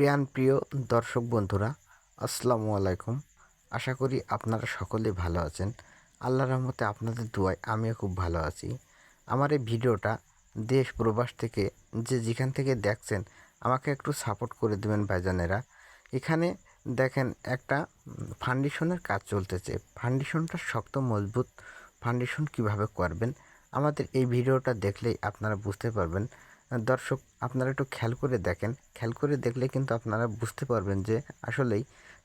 প্রিয়ান প্রিয় দর্শক বন্ধুরা, আসসালামু আলাইকুম। আশা করি আপনারা সকলেই ভালো আছেন। আল্লাহর রহমতে আপনাদের দুয়ায় আমিও খুব ভালো আছি। আমার এই ভিডিওটা দেশ প্রবাস থেকে যে যেখান থেকে দেখছেন, আমাকে একটু সাপোর্ট করে দেবেন ভাইজানেরা। এখানে দেখেন একটা ফাউন্ডেশনের কাজ চলতেছে। ফাউন্ডেশনটা শক্ত, মজবুত ফাউন্ডেশন কীভাবে করবেন, আমাদের এই ভিডিওটা দেখলেই আপনারা বুঝতে পারবেন। দর্শক, আপনারা একটু খেয়াল করে দেখেন। খেয়াল করে দেখলে কিন্তু আপনারা বুঝতে পারবেন যে আসলেই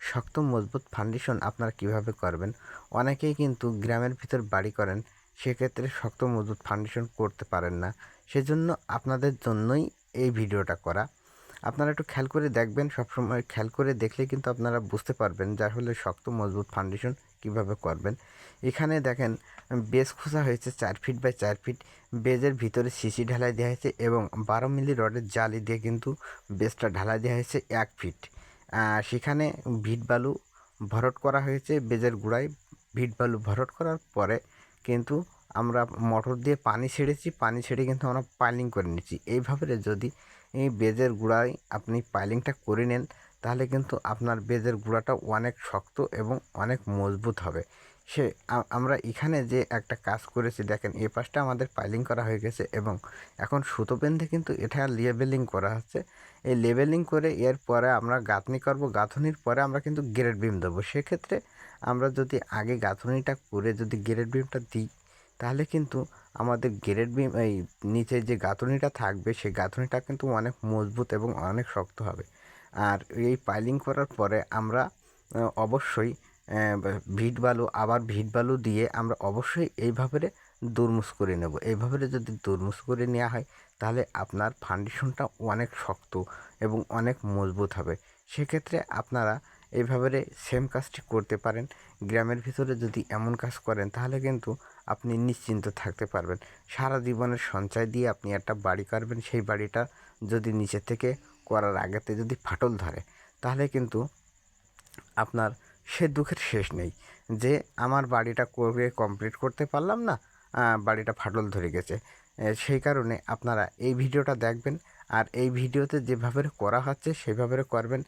শক্ত মজবুত ফাউন্ডেশন আপনারা কীভাবে করবেন। অনেকেই কিন্তু গ্রামের ভিতর বাড়ি করেন, সেক্ষেত্রে শক্ত মজবুত ফাউন্ডেশন করতে পারেন না। সেজন্য আপনাদের জন্যই এই ভিডিওটা করা। আপনারা একটু খেয়াল করে দেখবেন, সবসময় খেয়াল করে দেখলে কিন্তু আপনারা বুঝতে পারবেন যে আসলে শক্ত মজবুত ফাউন্ডেশন কীভাবে করবেন। এখানে দেখেন বেজ খোঁজা হয়েছে চার ফিট বাই চার ফিট। বেজের ভিতরে সিসি ঢালাই দেওয়া হয়েছে এবং বারো মিলি রডের জালি দিয়ে কিন্তু বেজটা ঢালাই দেওয়া হয়েছে এক ফিট। সেখানে ভিট বালু ভরট করা হয়েছে, বেজের গোড়ায় ভিট বালু ভরট করার পরে কিন্তু আমরা মোটর দিয়ে পানি ছেড়েছি, পানি ছেড়ে কিন্তু আমরা পাইলিং করে নিচ্ছি। এইভাবে যদি এই বেজের গোড়ায় আপনি পাইলিংটা করে নেন তাহলে কিন্তু আপনার বেজের গুঁড়াটা অনেক শক্ত এবং অনেক মজবুত হবে। সে আমরা এখানে যে একটা কাজ করেছি, দেখেন এ পাশটা আমাদের পাইলিং করা হয়ে গেছে এবং এখন সুতো বেঁধে কিন্তু এটা লেবেলিং করা হচ্ছে। এই লেবেলিং করে এর পরে আমরা গাঁথনি করব। গাঁথনির পরে আমরা কিন্তু গ্রেড বিম দেবো। সেক্ষেত্রে আমরা যদি আগে গাঁথনিটা করে যদি গ্রেড বিমটা দিই, তাহলে কিন্তু আমাদের গ্রেড বিম, এই নিচে যে গাঁথনিটা থাকবে সেই গাঁথনিটা কিন্তু অনেক মজবুত এবং অনেক শক্ত হবে। আর এই পাইলিং করার পরে আমরা অবশ্যই ভিট বালু, আবার ভিট বালু দিয়ে আমরা অবশ্যই এইভাবে দুরমুস করে নেব। এইভাবে যদি দুরমুস করে নেওয়া হয়, তাহলে আপনার ফাউন্ডেশনটা অনেক শক্ত এবং অনেক মজবুত হবে। সেক্ষেত্রে আপনারা এইভাবে সেম কাজটি করতে পারেন। গ্রামের ভিতরে যদি এমন কাজ করেন, তাহলে কিন্তু আপনি নিশ্চিন্ত থাকতে পারবেন। সারা জীবনের সঞ্চয় দিয়ে আপনি একটা বাড়ি করবেন সেই বাড়িটা যদি নিচে থেকে করার আগেতে যদি ফাটল ধরে, তাহলে কিন্তু আপনার সে দুঃখের শেষ নেই। যে আমার বাড়িটা করে কমপ্লিট করতে পারলাম না বাড়িটা ফাটল ধরে গেছে। সেই কারণে আপনারা এই ভিডিওটা দেখবেন আর এই ভিডিওতে যেভাবে করা হচ্ছে সেভাবে করবেন।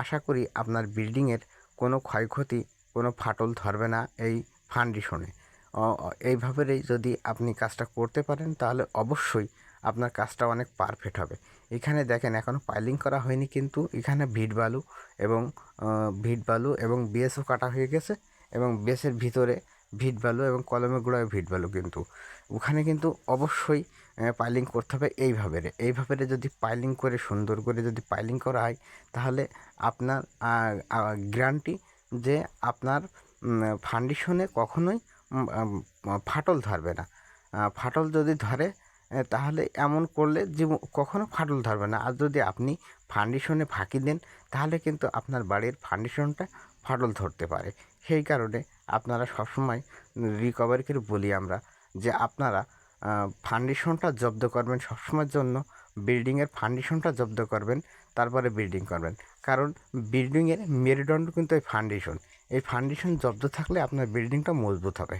আশা করি আপনার বিল্ডিংয়ের কোনো ক্ষয়ক্ষতি, কোনো ফাটল ধরবে না এই ফাউন্ডেশনে এইভাবে যদি আপনি কাজটা করতে পারেন, তাহলে অবশ্যই আপনার কাজটা অনেক পারফেক্ট হবে। এখানে দেখেন এখনও পাইলিং করা হয়নি কিন্তু এখানে ভিট বালু এবং ভিট বালু এবং বেসও কাটা হয়ে গেছে এবং বেসের ভিতরে ভিট বালু এবং কলমের গোড়ায় ভিট বালু কিন্তু। ওখানে কিন্তু অবশ্যই পাইলিং করতে হবে এইভাবে রে। এইভাবে যদি পাইলিং করে, সুন্দর করে যদি পাইলিং করা হয়, তাহলে আপনার গ্যারান্টি যে আপনার ফাউন্ডেশনে কখনোই ফাটল ধরবে না। ফাটল যদি ধরে তাহলে এমন করলে জীব কখনও ফাটল ধরবে না। আর যদি আপনি ফাউন্ডেশনে ফাঁকি দেন, তাহলে কিন্তু আপনার বাড়ির ফাউন্ডেশনটা ফাটল ধরতে পারে। সেই কারণে আপনারা সবসময় রিকভারি করে বলি আমরা, যে আপনারা ফাউন্ডেশনটা জব্দ করবেন সবসময়ের জন্য বিল্ডিংয়ের ফাউন্ডেশনটা জব্দ করবেন, তারপরে বিল্ডিং করবেন। কারণ বিল্ডিংয়ের মেরুদণ্ড কিন্তু এই ফাউন্ডেশন এই ফাউন্ডেশন জব্দ থাকলে আপনার বিল্ডিংটা মজবুত হবে।